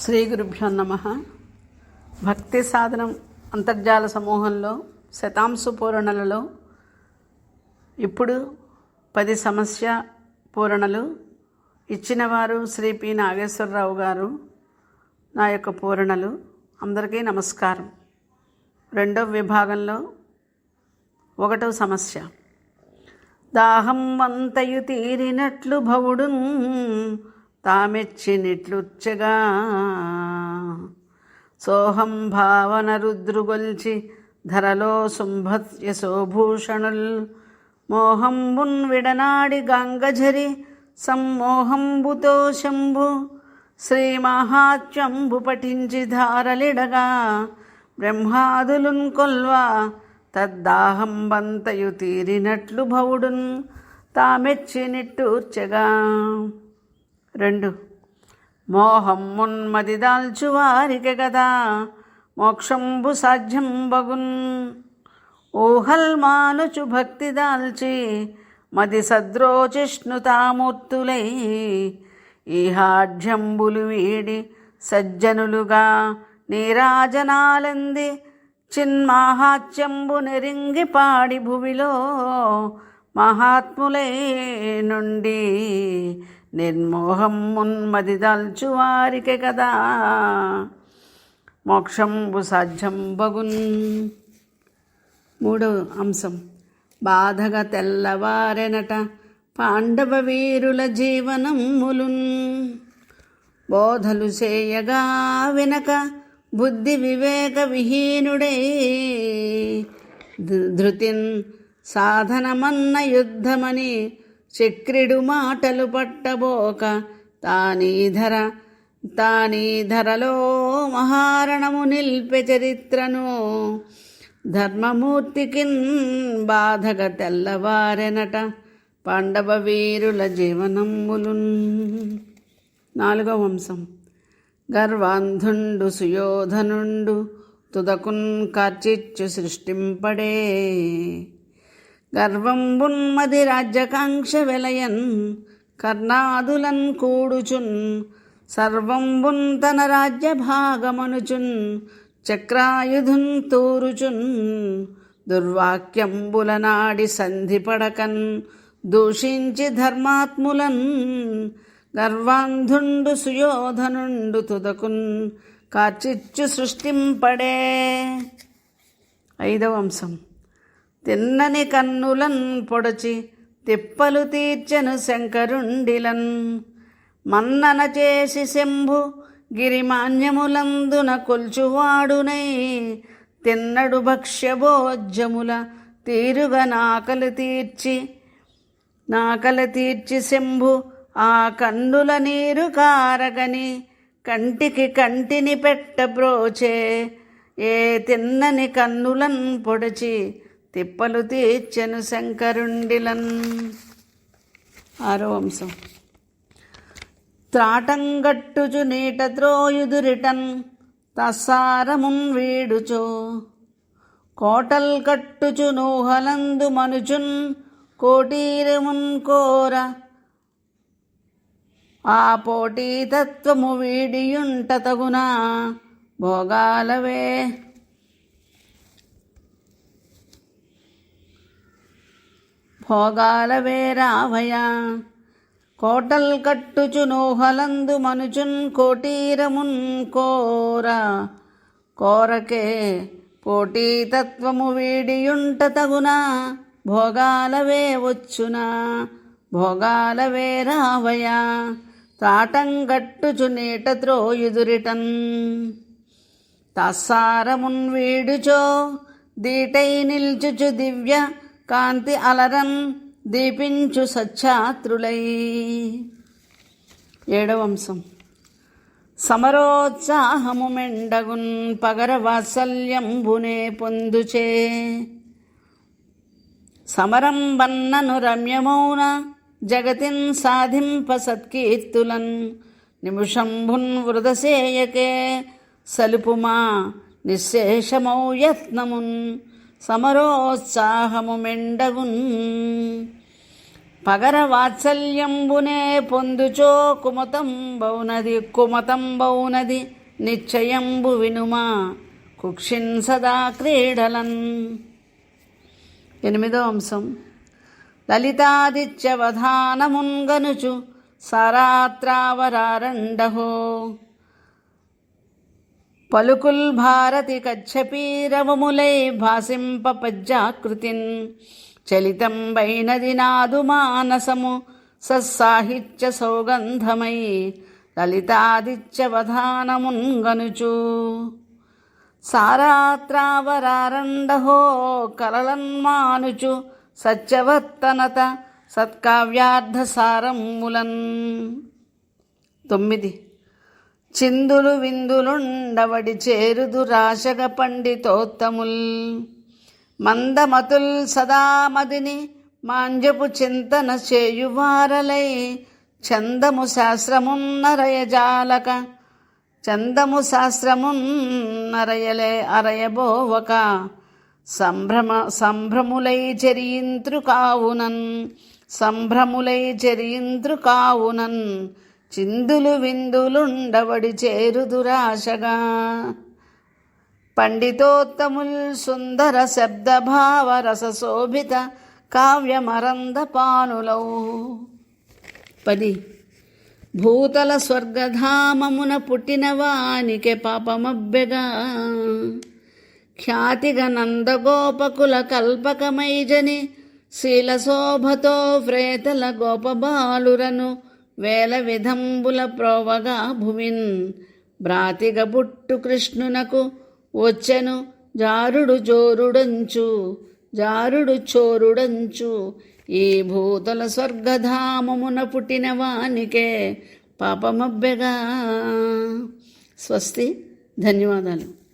శ్రీ గురుభ్యో నమ. భక్తి సాధనం అంతర్జాల సమూహంలో శతాంశు పూరణలలో ఇప్పుడు పది సమస్య పూరణలు ఇచ్చినవారు శ్రీ పి నాగేశ్వరరావు గారు నా యొక్క పూరణలు. అందరికీ నమస్కారం. రెండవ విభాగంలో ఒకటవ సమస్య. దాహం వంతయు తీరినట్లు భవుడు తామెచ్చినిట్లుచ్చగా. సోహం భావన రుద్రుగొల్చి ధరలో శుంభత్యశోభూషణుల్ మోహంబున్ విడనాడి గంగజరి సమ్మోహంబుతో శంభు. శ్రీ మహాత్యంబు పఠించి ధారలిడగా. బ్రహ్మాదులున్ కొల్వా తద్దాహం బంతయు తీరినట్లు భవుడున్. తామెచ్చినిట్టూర్చగా రెండు. మోహం మున్మది దాల్చు వారికి గదా మోక్షంబు సాధ్యం బగున్ ఊహల్ మానుచు భక్తి దాల్చి మది సద్రోచిష్ణుతామూర్తులై ఈహాఢ్యంబులు వీడి సజ్జనులుగా నీరాజనాలంది చిన్మాహాత్యంబు నెరింగి పాడి భువిలో మహాత్ములై నుండి నిర్మోహం మున్మది వారికి కదా. మోక్షంబు సాధ్యం బగున్. మూడవ అంశం. బాధగా తెల్లవారెనట పాండవ వీరుల జీవనములున్ బోధలు చేయగా వినక బుద్ధి వివేక విహీనుడై. ధృ- ధృతిన్ సాధనమన్న యుద్ధమని చక్రిడు మాటలు పట్టబోక తానీధర తానీధరలో మహారణము నిల్పె చరిత్రను. ధర్మమూర్తికిన్ బాధగ తెల్లవారెనట పాండవ వీరుల జీవనములున్. నాలుగవ వంశం. గర్వాంధుండు సుయోధనుండు తుదకున్ కార్చిచ్చు సృష్టింపడే. గర్వంబున్మది రాజ్యకాంక్ష వెలయన్ కర్ణాదులన్ కూడుచున్ సర్వంబున్ తన రాజ్య భాగమనుచున్ చక్రాయుధున్ తూరుచున్ దుర్వాక్యంబుల నాడి సంధిపడకన్ దూషించి ధర్మాత్ములన్ గర్వాంధుండు సుయోధనుండు తుదకున్ కార్చిచ్చు సృష్టింపడే. ఐదవ అంశం. తిన్నని కన్నులన్ పొడచి తిప్పలు తీర్చెను శంకరుండిలన్. మన్నన చేసి శంభు గిరిమాన్యములందున కొల్చువాడునై. తిన్నడు భక్ష్యభోజ్యముల తీరుగా నాకలు తీర్చి నాకలు తీర్చి శంభు ఆ కన్నుల నీరు కారగని కంటికి కంటిని పెట్టబ్రోచే ఏ తిన్నని కన్నులన్ పొడిచి తిప్పలు తీర్చెను శంకరుండిలన్. ఆరో వంశం త్రాటంగట్టుచు నీట త్రోయుదురిటన్ తస్సారమున్ వీడుచు. కోటల్ కట్టుచు నూహలందు మనుచున్ కోటీరమున్ కోర ఆ పోటీ తత్వము వీడియుంట తగునా భోగాలవే. భోగాలవే రావయ కోటల్ కట్టుచు నూహలందు మనుచున్ కోటీరమున్ కోర. కోరకే పోటీతత్వము వీడియుంట తగునా. భోగాలవే వచ్చునా. భోగాలవే రావయ తాటంగట్టుచు నీట త్రోయుదురిటన్. తస్సారమున్ వీడుచో దీటై నిల్చుచు దివ్య కాంతి అలరన్ దీపించు సచ్చాత్రులై ఏడవ అంశం. సమరోత్సాహము మెండగున్ పగర వాత్సల్యంబునే పొందుచే. సమరం వన్నను రమ్యమౌన జగతిన్ సాధింప సత్కీర్తులన్ నిమిషంభున్ వృదసేయకే సలుపుమా నిశ్శేషమౌ యత్నమున్ సమరోత్సాహము మెండగున్. పగర వాత్సల్యంబునే పొందుచో కుమతం బౌనది కుమతం బౌనది నిశ్చయంబు వినుమా. కుక్షిన్ సదా క్రీడలన్. ఎనిమిదో అంశం. లలితాదిత్యవధానమున్గనుచు సరాత్రావరారండహో. పలుకుల్ భారతి కచ్చపీరవములై భాసింప పజ్జాకృతిన్ చలితం వైనది నాదు మానసము సస్సాహిత్య సౌగంధమై లలితాదిత్యవధానమున్గనుచు సారాత్రావరారండహో కలలన్మానుచు సత్యవర్తనత సత్కావ్యార్థసారములన్. తొమ్మిది. చిందులు విందులుండవడి చేరుదు రాశగ పండితోత్తముల్. మందమతుల్ సదామదిని మాంజపు చింతన చేయువారలై చందము శాస్త్రమున్నరయజాలక చందము శాస్త్రమున్నరయలే అరయబోవక సంభ్రమ సంభ్రములై చెరియింత్రు కావునన్ సంభ్రములై చెరియింత్రు కావునన్ చిందులు విందులుండవడి చేరుదురాశగా. పండితోత్తముల్ సుందర శబ్దభావ రసశోభిత కావ్యమరంద పానులౌ పది. భూతల స్వర్గధామమున పుట్టిన వానికే పాపమబ్బెగా. ఖ్యాతిగా నందగోపకుల కల్పకమైజని శీలశోభతో ప్రేతల గోపబాలురను వేల విధంబుల ప్రోవగా భూమిన్. బ్రాతిగ పుట్టు కృష్ణునకు వచ్చెను జారుడు జోరుడంచు జారుడు చోరుడంచు. ఈ భూతల స్వర్గధామమున పుట్టిన వానికే పాపమబ్బెగా. స్వస్తి. ధన్యవాదాలు.